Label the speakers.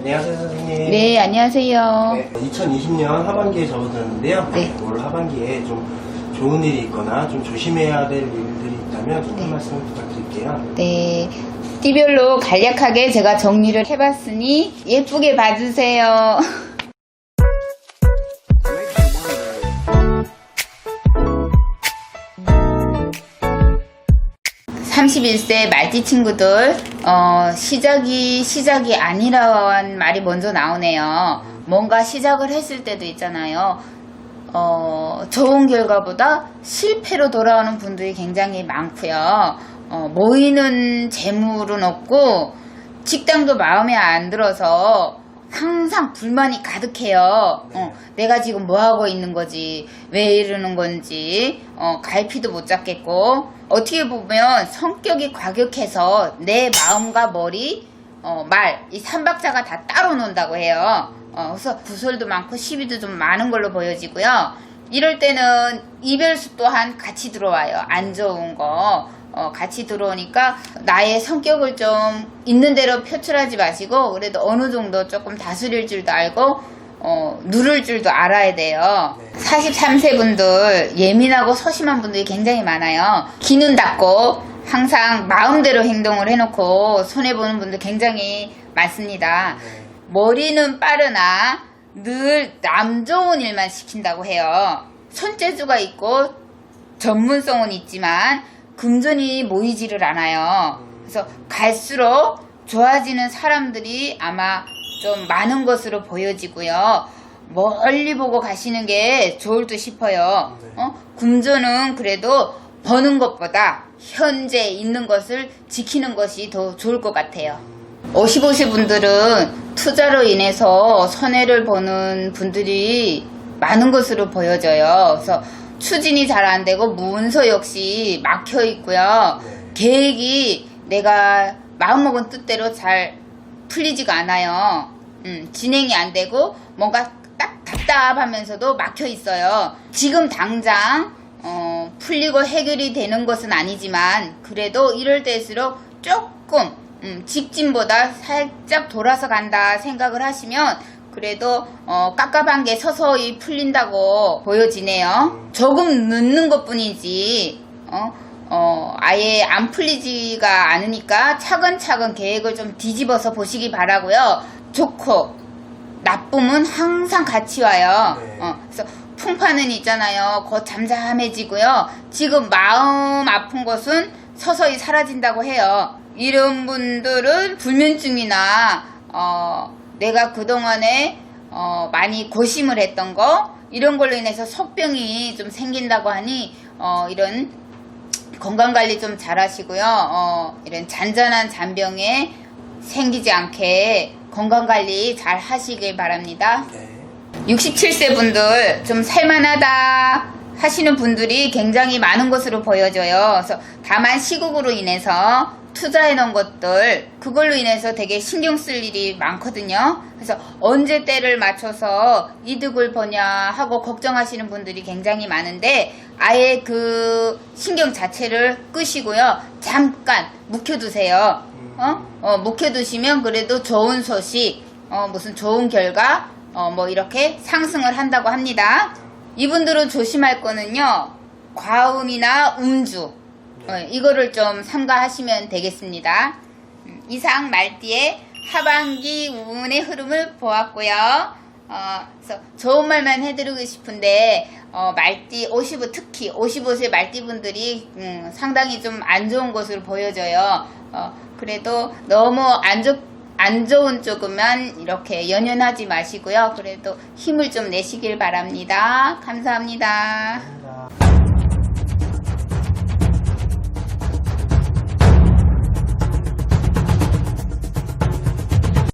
Speaker 1: 안녕하세요 선생님.
Speaker 2: 네, 안녕하세요.
Speaker 1: 네, 2020년 하반기에 접어들었는데요.
Speaker 2: 네.
Speaker 1: 올 하반기에 좀 좋은 일이 있거나 좀 조심해야 될 일들이 있다면 좀
Speaker 2: 네.
Speaker 1: 한 말씀 부탁드릴게요.
Speaker 2: 네. 띠별로 간략하게 제가 정리를 해봤으니 예쁘게 봐주세요. 31세 말띠 친구들, 어, 시작이, 시작이 아니라는 말이 먼저 나오네요. 뭔가 시작을 했을 때도 있잖아요. 어, 좋은 결과보다 실패로 돌아오는 분들이 굉장히 많고요. 어, 모이는 재물은 없고, 직장도 마음에 안 들어서 항상 불만이 가득해요. 어, 내가 지금 뭐 하고 있는 거지, 왜 이러는 건지, 어, 갈피도 못 잡겠고, 어떻게 보면 성격이 과격해서 내 마음과 머리, 어, 말, 이 삼박자가 다 따로 논다고 해요. 어, 그래서 구설도 많고 시비도 좀 많은 걸로 보여지고요. 이럴 때는 이별수 또한 같이 들어와요. 안 좋은 거. 어, 같이 들어오니까 나의 성격을 좀 있는 대로 표출하지 마시고 그래도 어느 정도 조금 다스릴 줄도 알고 어, 누를 줄도 알아야 돼요. 43세 분들 예민하고 소심한 분들이 굉장히 많아요. 귀는 닫고 항상 마음대로 행동을 해놓고 손해보는 분들 굉장히 많습니다. 머리는 빠르나 늘 남 좋은 일만 시킨다고 해요. 손재주가 있고 전문성은 있지만 금전이 모이지를 않아요. 그래서 갈수록 좋아지는 사람들이 아마 좀 많은 것으로 보여지고요. 멀리 보고 가시는 게 좋을 듯 싶어요. 어? 금전은 그래도 버는 것보다 현재 있는 것을 지키는 것이 더 좋을 것 같아요. 55세 분들은 투자로 인해서 손해를 보는 분들이 많은 것으로 보여져요. 그래서 추진이 잘 안 되고 문서 역시 막혀 있고요. 계획이 내가 마음먹은 뜻대로 잘 풀리지가 않아요. 음, 진행이 안 되고 뭔가 딱 답답하면서도 막혀 있어요. 지금 당장 어, 풀리고 해결이 되는 것은 아니지만 그래도 이럴 때일수록 조금 음, 직진보다 살짝 돌아서 간다 생각을 하시면 그래도 어, 깝깝한 게 서서히 풀린다고 보여지네요. 조금 늦는 것 뿐이지 어, 어, 아예 안 풀리지가 않으니까 차근차근 계획을 좀 뒤집어서 보시기 바라고요. 좋고 나쁨은 항상 같이 와요.
Speaker 1: 네.
Speaker 2: 어, 그래서 풍파는 있잖아요. 곧 잠잠해지고요. 지금 마음 아픈 것은 서서히 사라진다고 해요. 이런 분들은 불면증이나 어, 내가 그동안에 어, 많이 고심을 했던 거 이런 걸로 인해서 속병이 좀 생긴다고 하니 어, 이런 건강관리 좀 잘 하시고요. 어, 이런 잔잔한 잔병에 생기지 않게 건강관리 잘 하시길 바랍니다.
Speaker 1: 네.
Speaker 2: 67세 분들 좀 살만하다 하시는 분들이 굉장히 많은 것으로 보여져요. 그래서 다만 시국으로 인해서 투자해 놓은 것들 그걸로 인해서 되게 신경 쓸 일이 많거든요. 그래서 언제 때를 맞춰서 이득을 보냐 하고 걱정하시는 분들이 굉장히 많은데 아예 그 신경 자체를 끄시고요. 잠깐 묵혀두세요. 어? 어, 묵혀두시면 그래도 좋은 소식, 어, 무슨 좋은 결과, 어, 뭐 이렇게 상승을 한다고 합니다. 이분들은 조심할 거는요, 과음이나 음주, 어, 이거를 좀 삼가하시면 되겠습니다. 음, 이상 말띠의 하반기 운의 흐름을 보았고요. 어, 그래서 좋은 말만 해드리고 싶은데 어, 말띠 55 특히 55세 말띠 분들이 음, 상당히 좀 안 좋은 것으로 보여져요. 어, 그래도 너무 안, 좋, 안 좋은 쪽만 이렇게 연연하지 마시고요. 그래도 힘을 좀 내시길 바랍니다. 감사합니다.